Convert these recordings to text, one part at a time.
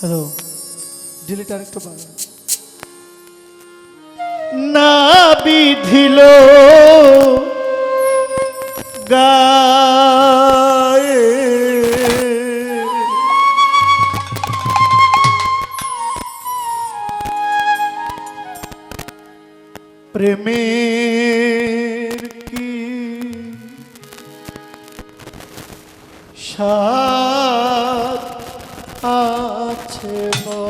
Hello ডিলেটা আর একটু না বিধিল গায়ে। প্রেমের কি সাথ আছে বলো?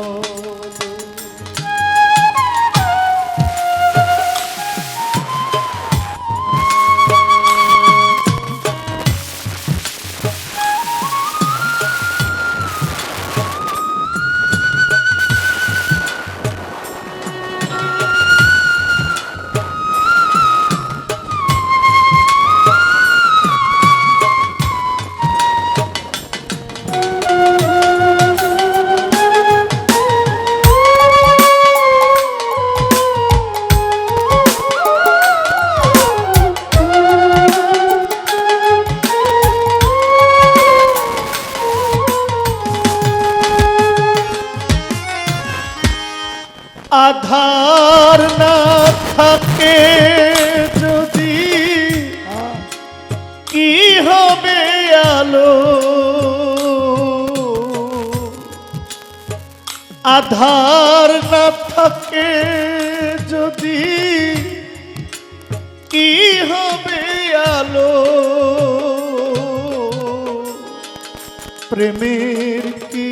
আলো আধার না থাকে যদি কি হবে আলো? প্রেমের কি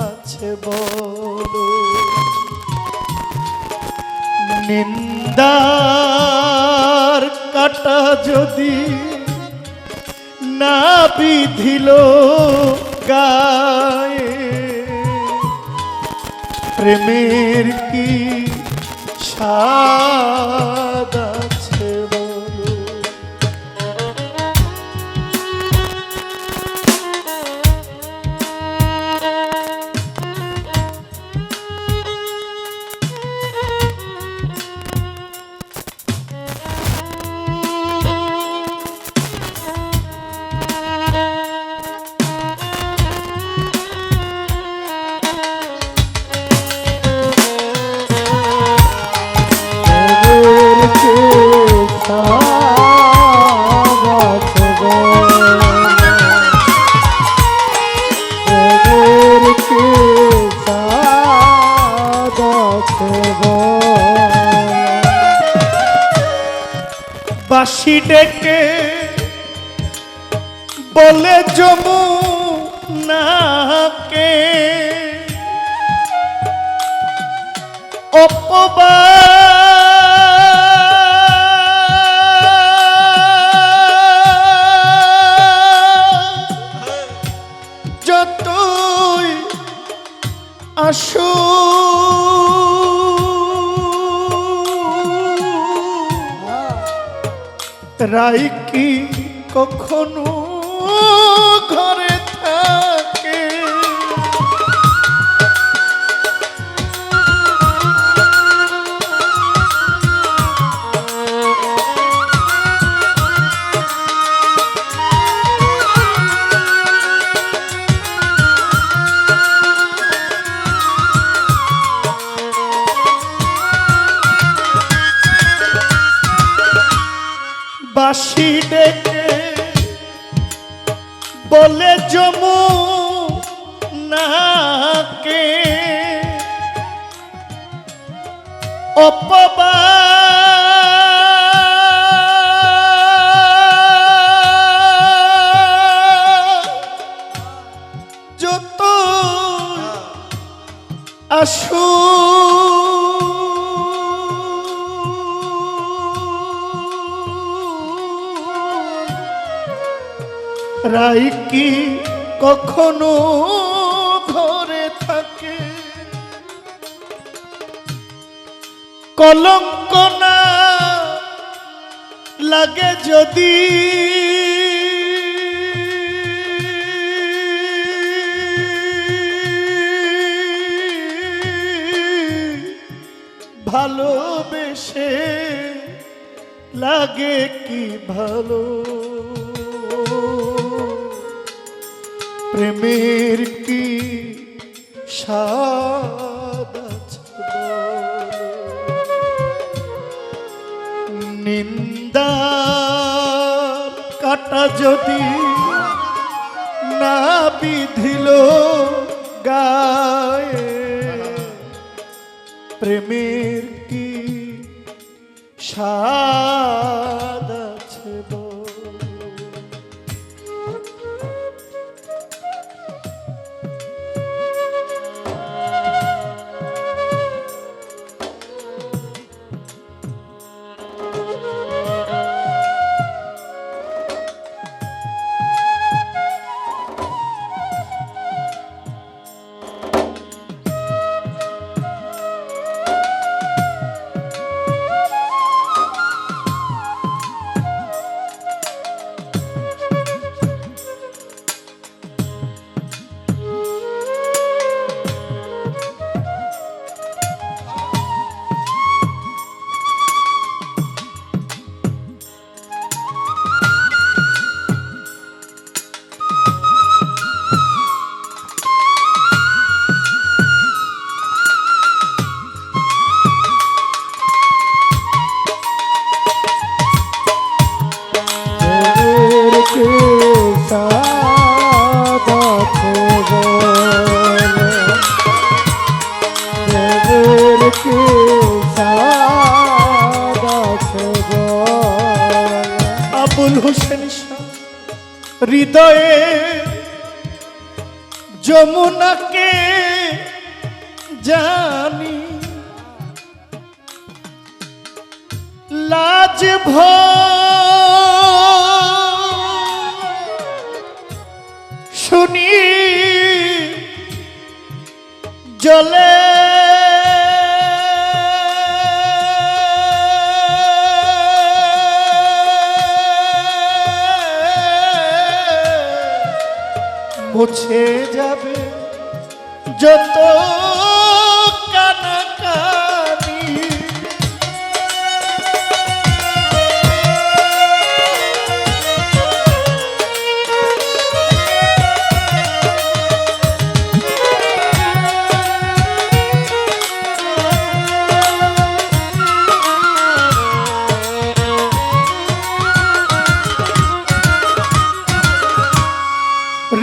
আছে বলো? নিন্দার কাটা যদি না বিধিল গায়ে প্রেমের কি স্বাদ বাঁশি ডেকে বলে জমু নাকে অপবা aí বাঁশি ডেকে বলে জমু নাকে অপবা কখনো ঘরে থাকে। কলঙ্ক না লাগে যদি। ভালোবেসে লাগে কি ভালো? প্রেমের কি? নিন্দার কাটা যদি না বিধিল গায়ে প্রেমের কি স্বাদ আবুল হোসেন হৃদয়ে যমুনাকে জানি। লাজ শুনি জলে মুছে যাবে যত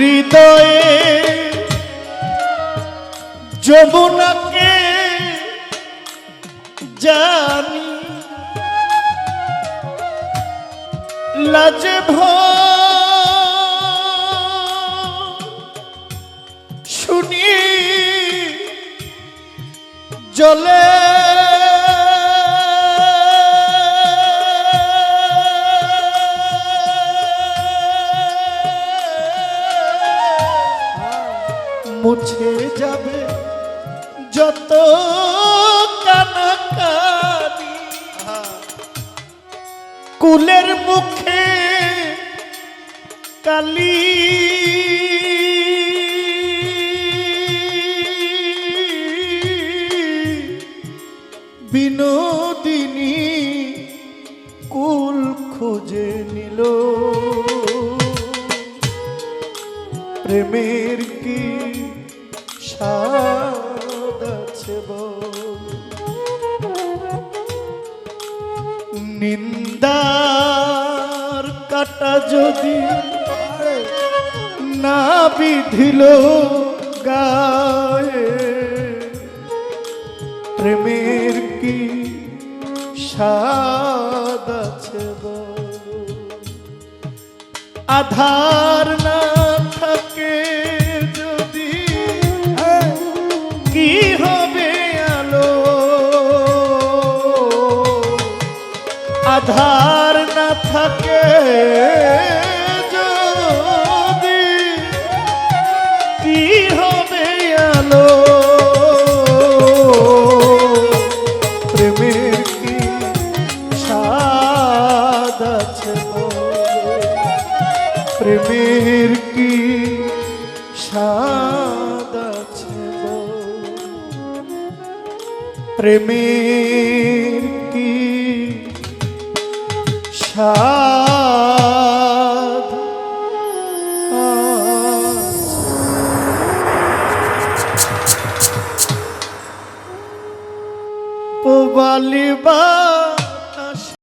হৃদয়ে যমুনাকে জানি লাজে শুনি জলে কুলের মুখে কালি। বিনোদিনী কুল খুঁজে নিল। প্রেমের কি স্বাদ আছে বল? নিন্দার কাটা যদি না বিধিল গায়ে প্রেমের কি স্বাদ আছে আধার না আধার না থাকে যদি কি হবে আলো? প্রেমের কি কি কি সাধ পোবালিবা